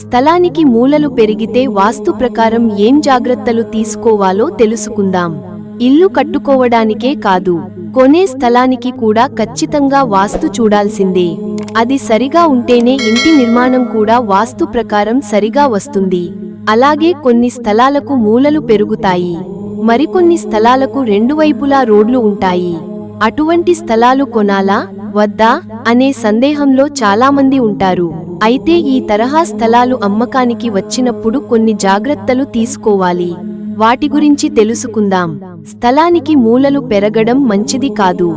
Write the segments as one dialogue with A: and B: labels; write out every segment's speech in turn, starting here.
A: స్థలానికి మూలలు పెరిగితే వాస్తు ప్రకారం ఏం జాగ్రత్తలు తీసుకోవాలో తెలుసుకుందాం. ఇల్లు కట్టుకోవడానికే కాదు కొనే స్థలానికి కూడా ఖచ్చితంగా వాస్తు చూడాల్సిందే. అది సరిగా ఉంటేనే ఇంటి నిర్మాణం కూడా వాస్తు ప్రకారం సరిగా వస్తుంది. అలాగే కొన్ని స్థలాలకు మూలలు పెరుగుతాయి. మరికొన్ని స్థలాలకు రెండు వైపులా రోడ్లు ఉంటాయి. అటువంటి స్థలాలు కొనాలా వద్దా అనే సందేహంలో చాలామంది ఉంటారు. అయితే ఈ తరహా స్థలాలు అమ్మకానికి వచ్చినప్పుడు కొన్ని జాగ్రత్తలు తీసుకోవాలి. వాటి గురించి తెలుసుకుందాం. స్థలానికి మూలలు పెరగడం మంచిది కాదు.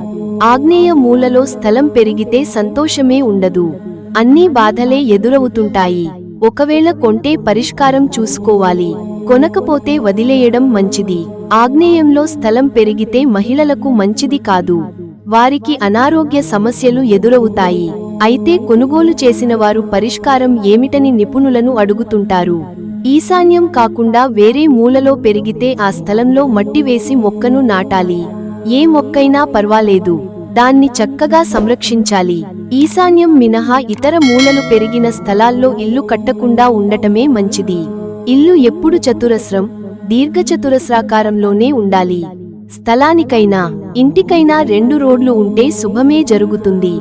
A: ఆగ్నేయ మూలలో స్థలం పెరిగితే సంతోషమే ఉండదు. అన్నీ బాధలే ఎదురవుతుంటాయి. ఒకవేళ కొంటే పరిష్కారం చూసుకోవాలి. కొనకపోతే వదిలేయడం మంచిది. ఆగ్నేయంలో స్థలం పెరిగితే మహిళలకు మంచిది కాదు. వారికి అనారోగ్య సమస్యలు ఎదురవుతాయి. అయితే కొనుగోలు చేసిన వారు పరిష్కారం ఏమిటని నిపుణులను అడుగుతుంటారు. ఈశాన్యం కాకుండా వేరే మూలలో పెరిగితే ఆ స్థలంలో మట్టి వేసి మొక్కను నాటాలి. ఏ మొక్కైనా పర్వాలేదు. దాన్ని చక్కగా సంరక్షించాలి. ఈశాన్యం మినహా ఇతర మూలలు పెరిగిన స్థలాల్లో ఇల్లు కట్టకుండా ఉండటమే మంచిది. ఇల్లు ఎప్పుడు చతురస్రం దీర్ఘచతురస్రాకారంలోనే ఉండాలి. స్థలానికైనా ఇంటికైనా రెండు రోడ్లు ఉంటే శుభమే జరుగుతుంది.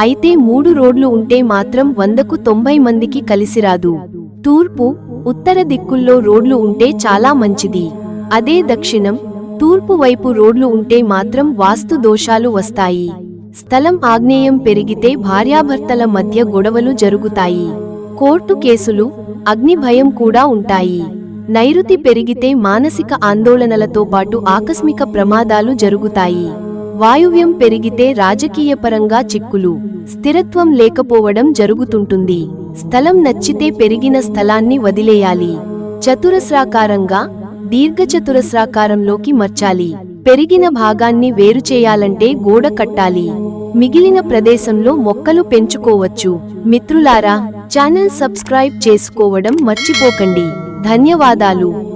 A: అయితే మూడు రోడ్లు ఉంటే మాత్రం వందకు తొంభై మందికి కలిసిరాదు తూర్పు ఉత్తర దిక్కుల్లో రోడ్లు ఉంటే చాలా మంచిది. అదే దక్షిణం తూర్పు వైపు రోడ్లు ఉంటే మాత్రం వాస్తు దోషాలు వస్తాయి. స్థలం ఆగ్నేయం పెరిగితే భార్యాభర్తల మధ్య గొడవలు జరుగుతాయి. కోర్టు కేసులు అగ్ని భయం కూడా ఉంటాయి. నైరుతి పెరిగితే మానసిక ఆందోళనలతో పాటు ఆకస్మిక ప్రమాదాలు జరుగుతాయి. వాయువ్యం పెరిగితే రాజకీయపరంగా చిక్కులు స్థిరత్వం లేకపోవడం జరుగుతుంటుంది. స్థలం నచ్చితే పెరిగిన స్థలాన్ని వదిలేయాలి. చతురస్రాకారంగా దీర్ఘచతురస్రాకారంలోకి మర్చాలి. పెరిగిన భాగాన్ని వేరు చేయాలంటే గోడ కట్టాలి. మిగిలిన ప్రదేశంలో మొక్కలు పెంచుకోవచ్చు. మిత్రులారా ఛానల్ సబ్స్క్రైబ్ చేసుకోవడం మర్చిపోకండి. ధన్యవాదాలు.